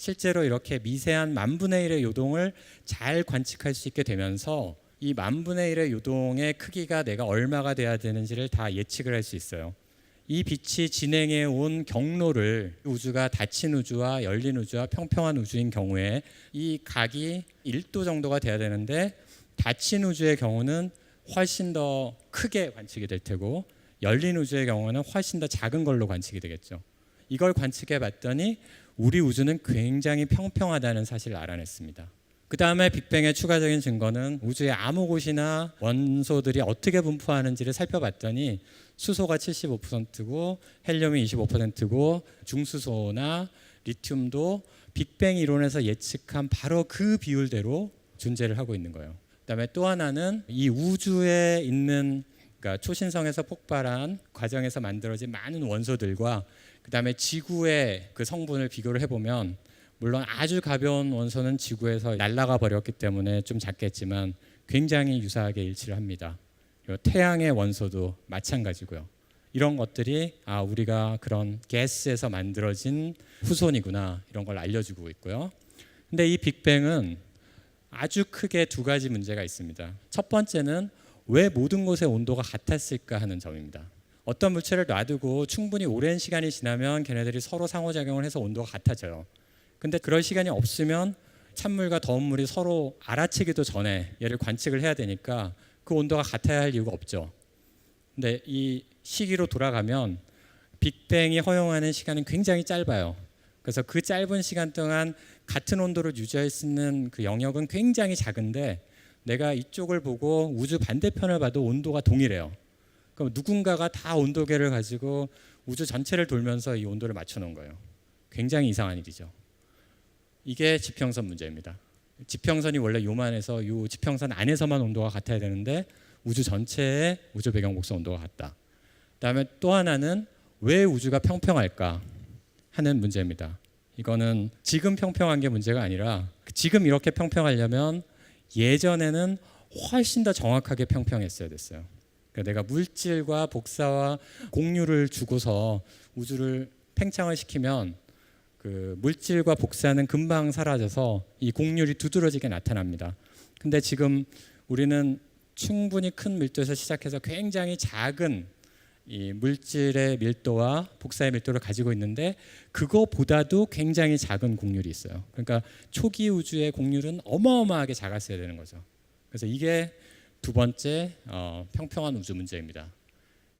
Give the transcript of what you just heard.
실제로 이렇게 미세한 만분의 일의 요동을 잘 관측할 수 있게 되면서 이 만분의 일의 요동의 크기가 내가 얼마가 돼야 되는지를 다 예측을 할 수 있어요. 이 빛이 진행해 온 경로를 우주가 닫힌 우주와 열린 우주와 평평한 우주인 경우에 이 각이 1도 정도가 돼야 되는데 닫힌 우주의 경우는 훨씬 더 크게 관측이 될 테고 열린 우주의 경우는 훨씬 더 작은 걸로 관측이 되겠죠. 이걸 관측해 봤더니 우리 우주는 굉장히 평평하다는 사실을 알아냈습니다. 그 다음에 빅뱅의 추가적인 증거는 우주의 아무 곳이나 원소들이 어떻게 분포하는지를 살펴봤더니 수소가 75%고 헬륨이 25%고 중수소나 리튬도 빅뱅 이론에서 예측한 바로 그 비율대로 존재를 하고 있는 거예요. 그다음에 또 하나는 이 우주에 있는 그러니까 초신성에서 폭발한 과정에서 만들어진 많은 원소들과 그다음에 지구의 그 성분을 비교를 해보면 물론 아주 가벼운 원소는 지구에서 날아가 버렸기 때문에 좀 작겠지만 굉장히 유사하게 일치를 합니다. 태양의 원소도 마찬가지고요. 이런 것들이 아 우리가 그런 가스에서 만들어진 후손이구나 이런 걸 알려주고 있고요. 근데 이 빅뱅은 아주 크게 두 가지 문제가 있습니다. 첫 번째는 왜 모든 곳의 온도가 같았을까 하는 점입니다. 어떤 물체를 놔두고 충분히 오랜 시간이 지나면 걔네들이 서로 상호작용을 해서 온도가 같아져요. 근데 그럴 시간이 없으면 찬물과 더운 물이 서로 알아채기도 전에 얘를 관측을 해야 되니까 그 온도가 같아야 할 이유가 없죠. 근데 이 시기로 돌아가면 빅뱅이 허용하는 시간은 굉장히 짧아요. 그래서 그 짧은 시간 동안 같은 온도를 유지할 수 있는 그 영역은 굉장히 작은데 내가 이쪽을 보고 우주 반대편을 봐도 온도가 동일해요. 그럼 누군가가 다 온도계를 가지고 우주 전체를 돌면서 이 온도를 맞춰 놓은 거예요. 굉장히 이상한 일이죠. 이게 지평선 문제입니다. 지평선이 원래 요만해서 요 지평선 안에서만 온도가 같아야 되는데 우주 전체의 우주 배경 곡선 온도가 같다. 그다음에 또 하나는 왜 우주가 평평할까 하는 문제입니다. 이거는 지금 평평한 게 문제가 아니라 지금 이렇게 평평하려면 예전에는 훨씬 더 정확하게 평평했어야 됐어요. 그러니까 내가 물질과 복사와 공유를 주고서 우주를 팽창을 시키면 그 물질과 복사는 금방 사라져서 이 공률이 두드러지게 나타납니다. 근데 지금 우리는 충분히 큰 밀도에서 시작해서 굉장히 작은 이 물질의 밀도와 복사의 밀도를 가지고 있는데 그거보다도 굉장히 작은 공률이 있어요. 그러니까 초기 우주의 공률은 어마어마하게 작았어야 되는 거죠. 그래서 이게 두 번째 어, 평평한 우주 문제입니다.